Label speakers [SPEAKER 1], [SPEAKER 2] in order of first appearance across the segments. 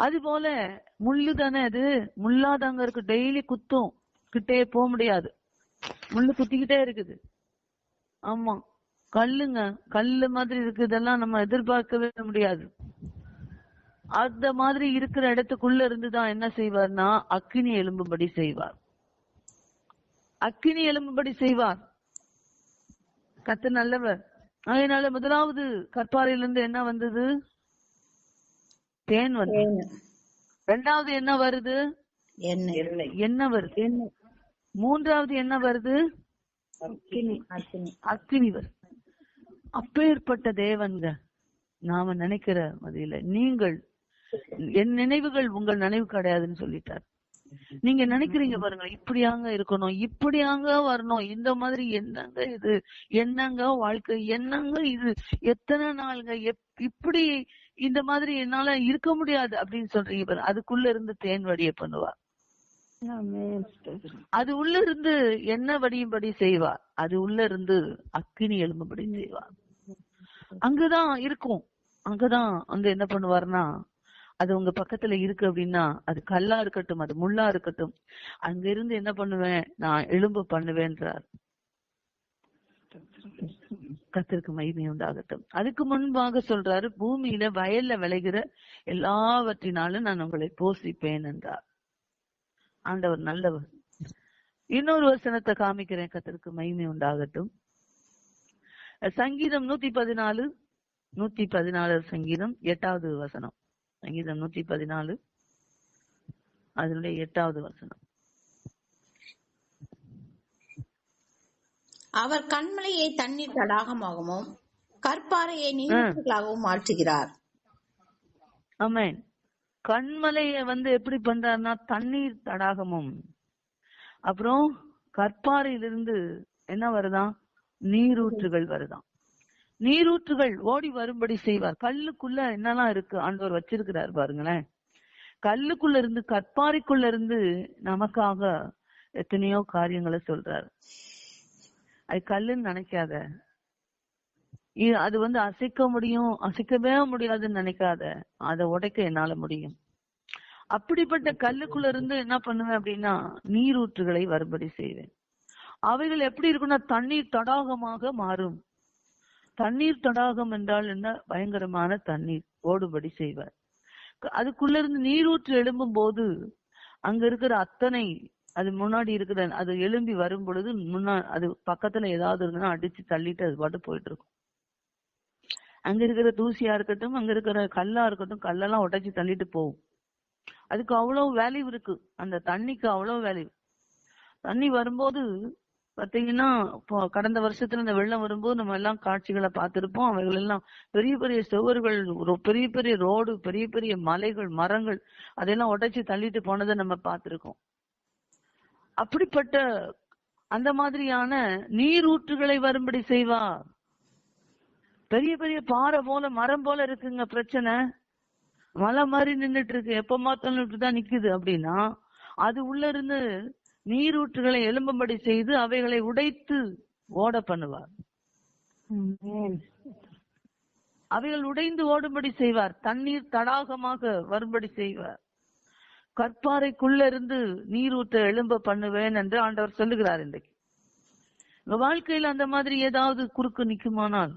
[SPEAKER 1] அது போல முள்ளு தானே அது? முள்ளாதாங்க இருக்கு. டெய்லி குத்தும். கிட்டே போக முடியாது. முள்ளு குத்திக்கிட்டே இருக்குது. ஆமா. கல்லுங்க. கல்லு மாதிரி இருக்கு. இதெல்லாம் நம்ம எதிர்பார்க்கவே முடியாது. அந்த மாதிரி இருக்கிற இடத்துக்குள்ள இருந்துதான் என்ன செய்வார்னா அக்கினி எலும்பும்படி செய்வார். அக்கினி எலும்பும்படி செய்வார். கத்து நல்லவர். அதனால முதலாவது கற்பாறையிலிருந்து என்ன வந்தது? தேன் வந்து ரெண்டாவது என்ன வருது?
[SPEAKER 2] எண்ணெய்.
[SPEAKER 1] என்ன வருது? மூன்றாவது என்ன வருது?
[SPEAKER 2] அக்கினி.
[SPEAKER 1] வருது. அப்பேற்பட்ட தேவன்க நாம நினைக்கிற மதியில நீங்கள் என் நினைவுகள் உங்கள் நினைவு கிடையாதுன்னு சொல்லிட்டார். நீங்க நினைக்கிறீங்க பாருங்க இப்படியாங்க இருக்கணும் இப்படியாங்க வரணும் இந்த மாதிரி என்னங்க இது என்னங்க வாழ்க்கை என்னங்க இது எத்தனை நாளுங்க எப்- இப்படி இந்த மாதிரி என்னால இருக்க முடியாது அப்படின்னு சொல்றீங்க பாருங்க அதுக்குள்ள இருந்து தேன் வடிய பண்ணுவார் அது உள்ள இருந்து என்ன வடியும்படி செய்வார் அது உள்ள இருந்து அக்கினி எழும்பும்படி செய்வார் அங்கதான் இருக்கும். அங்கதான் வந்து என்ன பண்ணுவார்னா அது உங்க பக்கத்துல இருக்கு அப்படின்னா அது கல்லா இருக்கட்டும் அது முள்ளா இருக்கட்டும் அங்க இருந்து என்ன பண்ணுவேன்? நான் எலும்பு பண்ணுவேன்றார். கத்திற்கு மகிமை உண்டாகட்டும். அதுக்கு முன்பாக சொல்றாரு பூமியில வயல்ல விளைகிற எல்லாவற்றினாலும் நான் உங்களை போஷிப்பேன் என்றார். ஆண்டவர் நல்லவர். இன்னொரு வசனத்தை காமிக்கிறேன் கத்திற்கு மகிமை உண்டாகட்டும். சங்கீதம் நூத்தி பதினாலு நூத்தி பதினாலு சங்கீதம் எட்டாவது வசனம். சங்கீதம் நூத்தி பதினாலு அதனுடைய எட்டாவது வசனம்.
[SPEAKER 2] அவர் கண்மலையை தண்ணீர் தடாகமாகவும் கற்பாறையை நீர்வீழ்ச்சிகளாகவும் மாற்றுகிறார்.
[SPEAKER 1] ஆமென். கண்மலைய வந்து எப்படி பண்றாருன்னா தண்ணீர் தடாகமும். அப்புறம் கற்பாறையிலிருந்து என்ன வருதாம் நீரூற்றுகள் வருதாம் நீரூற்றுகள் ஓடி வரும்படி செய்வார். கல்லுக்குள்ள என்னெல்லாம் இருக்கு? ஆண்டவர் வச்சிருக்கிறார் பாருங்களேன். கல்லுக்குள்ள இருந்து கற்பாறைக்குள்ள இருந்து நமக்காக எத்தனையோ காரியங்களை சொல்றாரு. அது கல்லுன்னு நினைக்காத. அது வந்து அசைக்க முடியும் அசைக்கவே முடியாதுன்னு நினைக்காத. அதை உடைக்க என்னால முடியும். அப்படிப்பட்ட கல்லுக்குள்ள இருந்து என்ன பண்ணுவேன் அப்படின்னா நீரூற்றுகளை வரும்படி செய்வேன். அவைகள் எப்படி இருக்குன்னா தண்ணீர் தடாகமாக மாறும். தண்ணீர் தடாகம் என்றால் என்ன? பயங்கரமான தண்ணீர். ஓடுபடி செய்வார். அதுக்குள்ள இருந்து நீரூற்று எழும்பும் போது அங்க இருக்கிற அத்தனை அது முன்னாடி இருக்கிற அது எழும்பி வரும் பொழுது முன்னா அது பக்கத்துல ஏதாவது இருக்குன்னா அடிச்சு தள்ளிட்டு அது பாட்டு போயிட்டு இருக்கும் அங்க இருக்கிற தூசியா இருக்கட்டும் அங்க இருக்கிற கல்லா இருக்கட்டும் கல்லெல்லாம் உடைச்சு தள்ளிட்டு போகும். அதுக்கு அவ்வளவு வேல்யூ இருக்கு. அந்த தண்ணிக்கு அவ்வளவு வேல்யூ. தண்ணி வரும்போது பாத்தீங்கன்னா இப்போ கடந்த வருஷத்துல இந்த வெள்ளம் வரும்போது நம்ம எல்லாம் காட்சிகளை பார்த்திருப்போம். அவைகள் எல்லாம் பெரிய பெரிய சுவர்கள் பெரிய பெரிய ரோடு பெரிய பெரிய மலைகள் மரங்கள் அதெல்லாம் உடைச்சு தள்ளிட்டு போனதை நம்ம பார்த்திருக்கோம். அப்படிப்பட்ட அந்த மாதிரியான நீரூற்றுகளை வரும்படி செய்வா. பெரிய பெரிய பாறை போல மரம் போல இருக்குங்க பிரச்சனை. மலை மாதிரி நின்னுட்டு இருக்கு எப்ப பார்த்தாலும் இப்படிதான் நிக்குது அப்படின்னா அது உள்ள இருந்து நீரூற்றுகளை எழும்பும்படி செய்து அவைகளை உடைத்து ஓட பண்ணுவார். அவைகள் உடைந்து ஓடும்படி செய்வார். தண்ணீர் தடாகமாக வரும்படி செய்வார். கற்பாறைக்குள்ள இருந்து நீரூற்ற எழும்ப பண்ணுவேன் என்று ஆண்டவர் சொல்லுகிறார் இன்றைக்கு. உங்க வாழ்க்கையில அந்த மாதிரி ஏதாவது குறுக்கு நிற்குமானால்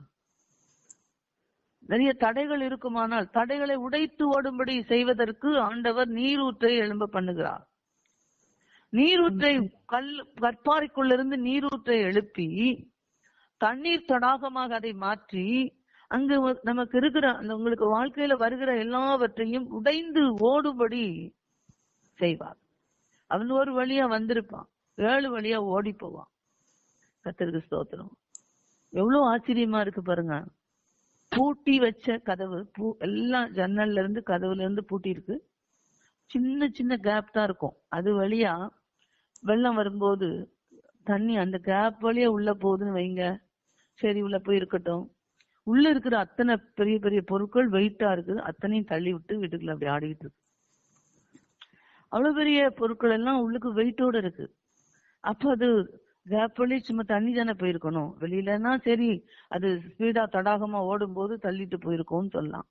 [SPEAKER 1] நிறைய தடைகள் இருக்குமானால்? தடைகளை உடைத்து ஓடும்படி செய்வதற்கு ஆண்டவர் நீரூற்றை எழும்ப பண்ணுகிறார். நீரூற்றை கல் கற்பாறைக்குள்ளிருந்து நீரூற்றை எழுப்பி தண்ணீர் தடாகமாக அதை மாற்றி அங்கு நமக்கு இருக்கிற அந்த உங்களுக்கு வாழ்க்கையில வருகிற எல்லாவற்றையும் உடைந்து ஓடும்படி செய்வார். அவன் ஒரு வழியா வந்திருப்பான். ஏழு வழியா ஓடி போவான். கத்திற்கு ஸ்தோத்திரம். எவ்வளவு ஆச்சரியமா இருக்கு பாருங்க. பூட்டி வச்ச கதவு பூ எல்லாம் ஜன்னல்ல இருந்து கதவுல இருந்து பூட்டி இருக்கு சின்ன சின்ன கேப் தான் இருக்கும். அது வழியா வெள்ளம் வரும்போது தண்ணி அந்த கேப் வழியா உள்ள போகுதுன்னு வைங்க. சரி உள்ள போய் இருக்கட்டும். உள்ள இருக்கிற அத்தனை பெரிய பெரிய பொருட்கள் வெயிட்டா இருக்குது. அத்தனையும் தள்ளி விட்டு வீட்டுக்குள்ள அப்படி ஆடிக்கிட்டு இருக்கு. அவ்வளவு பெரிய பொருட்கள் எல்லாம் உள்ளுக்கு வெயிட்டோட இருக்கு. அப்ப அது கேப் வழி சும்மா தண்ணி தானே போயிருக்கணும். வெளியிலன்னா சரி அது ஸ்பீடா தடாகமா ஓடும் போது தள்ளிட்டு போயிருக்கோம்னு சொல்லலாம்.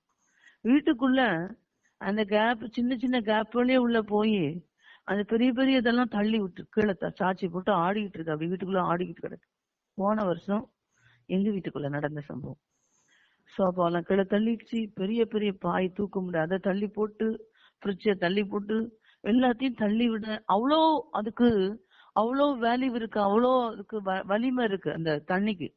[SPEAKER 1] வீட்டுக்குள்ள அந்த கேப் சின்ன சின்ன கேப் வழியே உள்ள போய் அந்த பெரிய பெரிய இதெல்லாம் தள்ளி விட்டு கீழே த- போட்டு ஆடிக்கிட்டு இருக்கு. அப்படி வீட்டுக்குள்ள ஆடிக்கிட்டு கிடக்கு. போன வருஷம் எங்க வீட்டுக்குள்ள நடந்த சம்பவம். சோபாலாம் கீழே தள்ளிடுச்சு. பெரிய பெரிய பாய் தூக்க முடியாது. அதை தள்ளி போட்டு ஃப்ரிட்ஜை தள்ளி போட்டு எல்லாத்தையும் தள்ளி விட அவ்வளோ அதுக்கு அவ்வளோ வேல்யூ இருக்கு அவ்வளோ அதுக்கு வ- வலிமை இருக்கு அந்த தண்ணிக்கு.